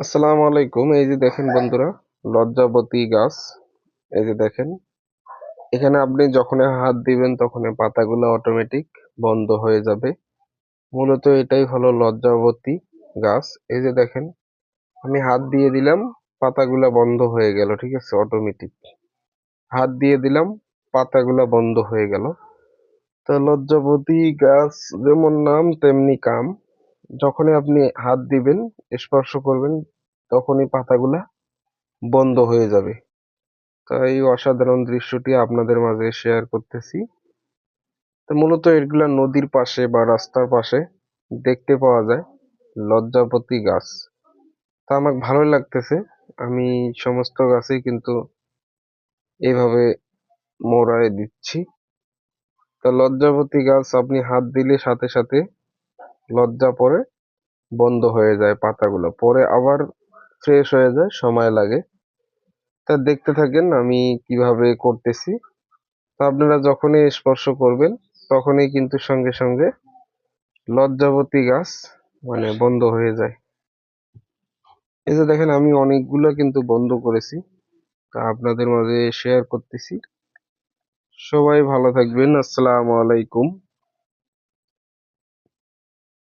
আসসালামু আলাইকুম। এই যে দেখেন বন্ধুরা, লজ্জাবতী গাছ। এই যে দেখেন, এখানে আপনি যখন হাত দিবেন তখন পাতাগুলো অটোমেটিক বন্ধ হয়ে যাবে। মূলত এটাই হলো লজ্জাবতী গাছ। এই যে দেখেন, আমি হাত দিয়ে দিলাম, পাতাগুলা বন্ধ হয়ে গেল, ঠিক আছে অটোমেটিক হাত দিয়ে দিলাম, পাতাগুলা বন্ধ হয়ে গেল। তো লজ্জাবতী গাছ যেমন নাম, তেমনি কাম। যখনই আপনি হাত দিবেন, স্পর্শ করবেন, তখনই পাতাগুলা বন্ধ হয়ে যাবে। তো এই অসাধারণ দৃশ্যটি আপনাদের মাঝে শেয়ার করতেছি। তো মূলত এগুলা নদীর পাশে বা রাস্তার পাশে দেখতে পাওয়া যায় লজ্জাপতি গাছ। তা আমার ভালো লাগতেছে, আমি সমস্ত গাছেই কিন্তু এইভাবে মোড়ায় দিচ্ছি। তা লজ্জাপতি গাছ আপনি হাত দিলে সাথে সাথে লজ্জা পরে বন্ধ হয়ে যায় পাতাগুলো। পরে আবার ফ্রেশ হয়ে যায়, সময় লাগে। তা দেখতে থাকেন আমি কীভাবে করতেছি। তা আপনারা যখনই স্পর্শ করবেন, তখনই কিন্তু সঙ্গে সঙ্গে লজ্জাবতী গাছ মানে বন্ধ হয়ে যায়। এই যে দেখেন, আমি অনেকগুলো কিন্তু বন্ধ করেছি। তা আপনাদের মাঝে শেয়ার করতেছি। সবাই ভালো থাকবেন। আসসালামু আলাইকুম।